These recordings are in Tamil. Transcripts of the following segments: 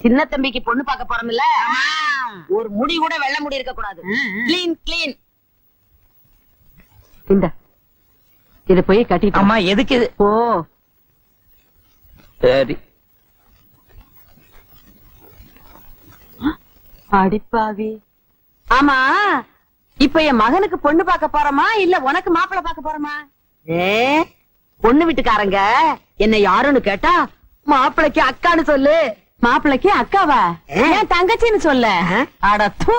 சின்ன தம்பிக்கு பொண்ணு பார்க்க போறோம்ல? ஒரு முடி கூட வெள்ள முடி இருக்க கூடாது கிளீன் கிளீன் இந்த. இத போய் கட்டிட்டு அம்மா எதுக்கு இது? போ. சரி. அடிப்பாவி. ஆமா. இப்ப என் மகனுக்கு பொண்ணு பார்க்க போறோமா இல்ல உனக்கு மாப்பிள்ளை பார்க்க போறோமா? ஏ பொண்ணு வீட்டுக்காரங்க என்ன யாருன்னு கேட்டா மாப்பிளைக்கு அக்கான்னு சொல்லு. மாப்பிள்ளைக்கு அக்காவா? ஏன் தங்கச்சின்னு சொல்ல? அட தூ.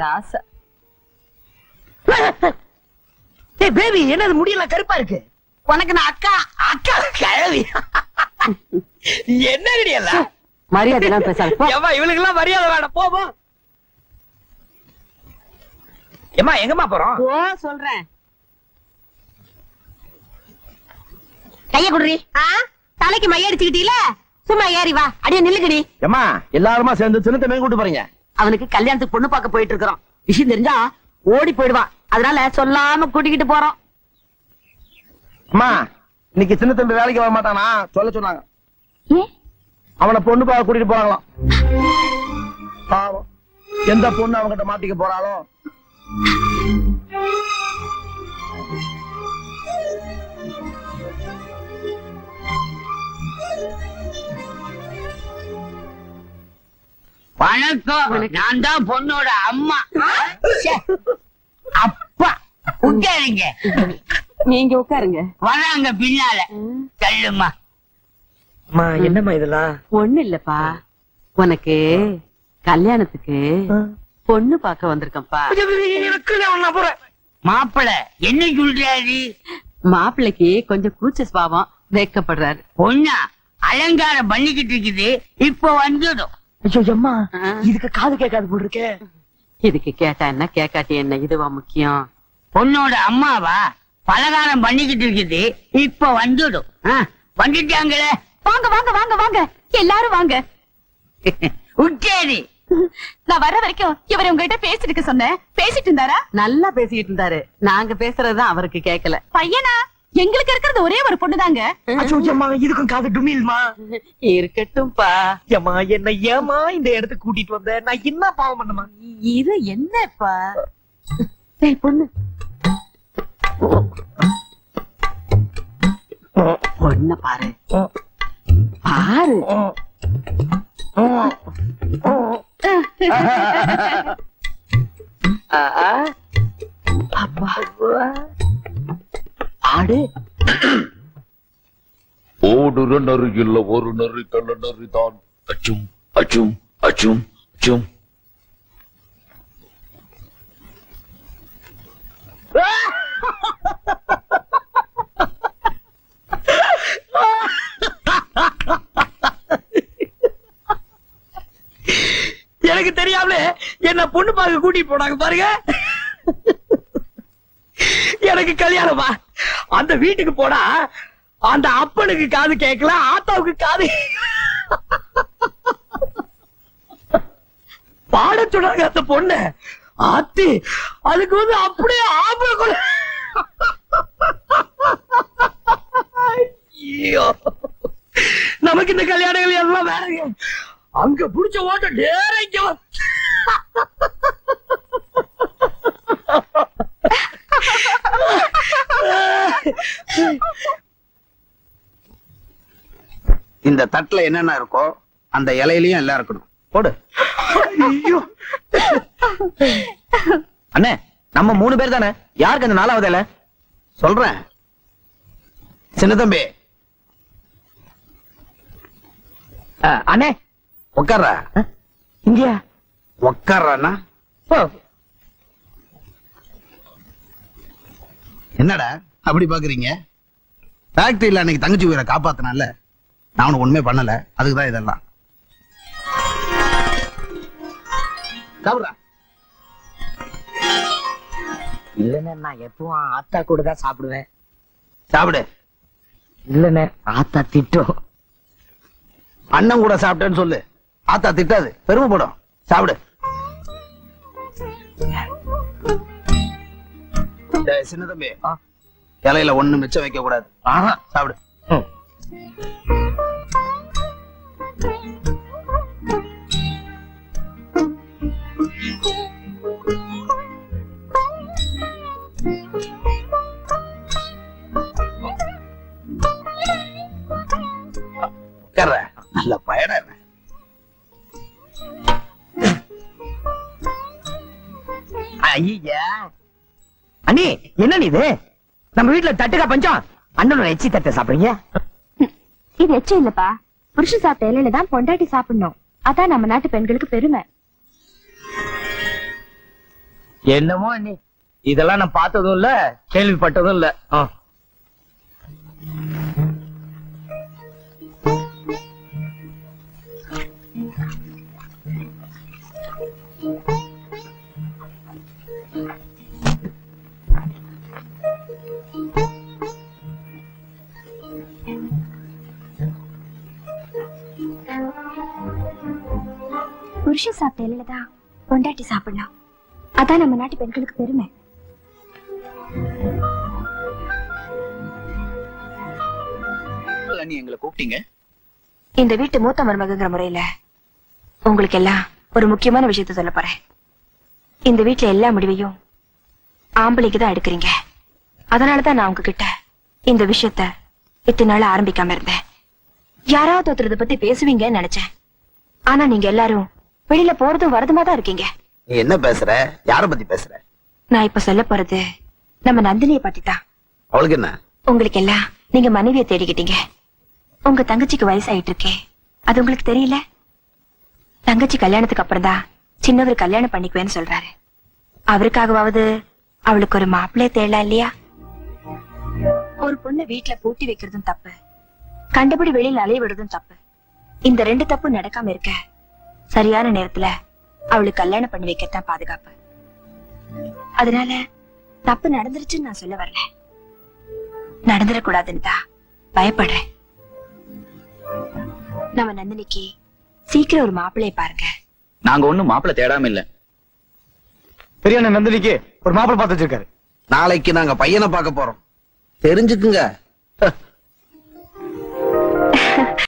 ராசா. ஏய் பேபி என்னது முடியல கருப்பா இருக்கு? உனக்கு நான் அக்கா அக்கா கிழவி. என்ன எல்லாம்? மரியாதை எல்லாம் பேசாத போ. ஏம்மா இவளுக்கு எல்லாம் மரியாதை வேண்டாம் போ போ. ஏம்மா எங்கம்மா போறோம்? சொல்றேன். கைய குடுறி. தலைக்கு மைய அடிச்சுக்கிட்டீல? சும்மா ஏறி வா. அடியே நில்லுங்கடி. ஏமா எல்லாருமா சேர்ந்து சின்னத்தை மேல் கூட்டு போறீங்க. அவனுக்கு கல்யாணத்துக்கு பொண்ணு பார்க்க போயிட்டு இருக்கிறோம். விஷயம் தெரிஞ்சா ஓடி போயிடுவான் அதனால சொல்லாம கூட்டிக்கிட்டு போறோம். அம்மா இன்னைக்கு சின்ன தம்பி வேலைக்கு வர மாட்டானா? சொல்ல சொன்னாங்க. அவனை பொண்ணு பார்க்க கூட்டிட்டு போறாங்களாம். பாவம். எந்த பொண்ணு அவங்கிட்ட மாட்டிக்க போறாளோ? வணக்கம். நான் தான் பொண்ணோட அம்மா. அப்பா உட்காருங்க. நீங்க உட்காருங்க. வராங்க பின்னால. தள்ளுமா அம்மா என்னம்மா இதெல்லாம்? ஒண்ணு இல்லப்பா. உனக்கு கல்யாணத்துக்கு பொண்ணு பார்க்க வந்திருக்கேன்ப்பா. மாப்பிள என்ன சொல்றாரு மாப்பிள்ளைக்கு கொஞ்சம் கூச்ச சுபாவம் வெக்கப்படுறாரு. பொண்ணா அலங்காரம் பண்ணிக்கிட்டு இருக்குது. இப்ப வந்துடும். ஐயோ அம்மா. இதுக்கு காது கேட்காது போல் இருக்கே இதுக்கு கேட்டா என்ன கேட்காட்டி என்ன இதுவா முக்கியம்? பொண்ணோட அம்மாவா பலகாரம் பண்ணிக்கிட்டு இருக்குது இப்ப வந்துடும். வந்துட்டாங்களே. வாங்க வாங்க வாங்க வாங்க. எல்லாரும் வாங்க. உட்காரு. நான் வர்ற வரைக்கும் இவர் உங்ககிட்ட பேசிட்டு சொன்னேன். பேசிட்டு இருந்தாரா? நல்லா பேசிக்கிட்டு இருந்தாரு. நாங்க பேசுறதுதான் அவருக்கு கேட்கல. பையனா? எங்களுக்கு இருக்கிறது ஒரே ஒரு பொண்ணுதாங்க. அம்மா இதுக்கும் காது டுமில்மா? இருக்கட்டும்பா. ஏமா என்ன ஏமா இந்த இடத்துக்கு கூட்டிட்டு வந்த? நான் என்ன பாவம் பண்ணமா? இது என்னப்பா? டேய் பொண்ணு. பொண்ண பாரு. பாரு. அப்பா. ஆடு ஓடுற நறு இல்ல ஒரு நறு கள்ள நறு தான். அச்சும் அச்சும் அச்சும் அச்சும். எனக்கு தெரியாமல என்ன பொண்ணு பார்க்க கூட்டிட்டு போனாங்க பாருங்க. எனக்கு கல்யாணமா அந்த வீட்டுக்கு போனா அந்த அப்பனுக்கு காது கேட்கல ஆத்தாவுக்கு காது பாட சொன்னாங்க அந்த பொண்ணு. ஆத்தி அதுக்கு வந்து அப்படியே ஆம்பளை கொலை ஐயோ. நமக்கு இந்த கல்யாணங்கள் எல்லாம் வேறங்க. அங்க புடிச்ச ஓட்ட நேரம் இங்க வா. இந்த தட்டுல என்னென்ன இருக்கோ அந்த இலையிலயும் எல்லாம் இருக்கணும். போடு. ஐயோ. அண்ணே நம்ம மூணு பேர் தானே? யாருக்கு அந்த நாலாவது இலை? சொல்றேன். சின்ன தம்பி. அண்ணே. உட்கார்ற இங்கயா? உட்கார்றன்னா ஓ, என்னடா அப்படி பாக்குறீங்க? ஃபேக்டரியில அன்னைக்கு தங்கச்சி உயிரை காப்பாத்தினால நான் உனக்கு ஒண்ணுமே பண்ணல. அதுக்கு தான் இதெல்லாம். சாப்பிடுறா இல்லண்ணே நான் எப்பவும் ஆத்தா கூட தான் சாப்பிடுவேன். சாப்பிடு. இல்லண்ணே ஆத்தா திட்டும் அண்ணன் கூட சாப்பிட்டேன்னு சொல்லு. ஆத்தா திட்டாது. பெருமைப்படும் சாப்பிடு. சின்ன தம்பி. இலையில ஒண்ணு மிச்சம் வைக்க கூடாது ஆஹா சாப்பிடு. நல்ல அண்ணி என்ன இது? நம்ம வீட்டுல தட்டுக்கா பஞ்சம். அண்ணனோட எச்சி தட்டை சாப்பிடுறீங்க? இது எச்சம் இல்லப்பா. புருஷன் சாப்பிட்ட இலையில தான் பொண்டாட்டி சாப்பிடணும். அதான் நம்ம நாட்டு பெண்களுக்கு பெருமை. என்னமோ அண்ணி. இதெல்லாம் நான் பார்த்ததும் இல்ல கேள்விப்பட்டதும் இல்ல. புருஷன் சாப்பிட்ட இல்லதா பொண்டாட்டி சாப்பிடலாம் அதான் நம்ம நாட்டு பெண்களுக்கு பெருமை. நீ எங்களை கூப்பிட்டீங்க? இந்த வீட்டு மூத்த மருமகங்கிற முறையில உங்களுக்கு எல்லாம் ஒரு முக்கியமான விஷயத்த சொல்ல போறேன். இந்த வீட்டுல எல்லா முடிவையும் ஆம்பளைக்கு தான் எடுக்கிறீங்க. அதனாலதான் நான் உங்ககிட்ட இந்த விஷயத்த இத்தனை நாள் ஆரம்பிக்காம இருந்தேன். யாராவது ஒருத்தர் இதை பத்தி பேசுவீங்கன்னு நினைச்சேன். ஆனா நீங்க எல்லாரும் வெளியில போறதும் வரதுமா தான் இருக்கீங்க. நீ என்ன பேசுற? யார பத்தி பேசுற? நான் இப்ப சொல்ல போறது நம்ம நந்தினியை பத்தி தான் அவளுக்கு என்ன? உங்களுக்கு எல்லாம் நீங்க மனைவியை தேடிக்கிட்டீங்க. உங்க தங்கச்சிக்கு வயசாயிட்டு இருக்கே அது உங்களுக்கு தெரியல? தங்கச்சி கல்யாணத்துக்கு அப்புறம் தான் சின்னவர் கல்யாணம் பண்ணிக்குவேன்னு சொல்றாரு. அவருக்காகவாவது அவளுக்கு ஒரு மாப்பிள்ளைய தேடலாம் இல்லையா? ஒரு பொண்ணு வீட்டுல பூட்டி வைக்கிறதும் தப்பு. கண்டபடி வெளியில அலைய விடுறதும் தப்பு. இந்த ரெண்டு தப்பு நடக்காம இருக்க சரியான நேரத்துல அவளுக்கு கல்யாணம் பண்ணி வைக்கத்தான் பாதுகாப்பு. அதனால தப்பு நடந்துருச்சுன்னு நான் சொல்ல வரல. நடந்துடக்கூடாதுன்னு தான் பயப்படுறேன். நம்ம நந்தினிக்கு சீக்கிரம் ஒரு மாப்பிள்ளைய பாருங்க. நாங்க ஒண்ணும் மாப்பிள்ளை தேடாம இல்ல. பெரிய அண்ணன் நந்தினிக்கு ஒரு மாப்பிளை பார்த்து வச்சிருக்காரு. நாளைக்கு நாங்க பையனை பார்க்க போறோம். தெரிஞ்சுக்குங்க.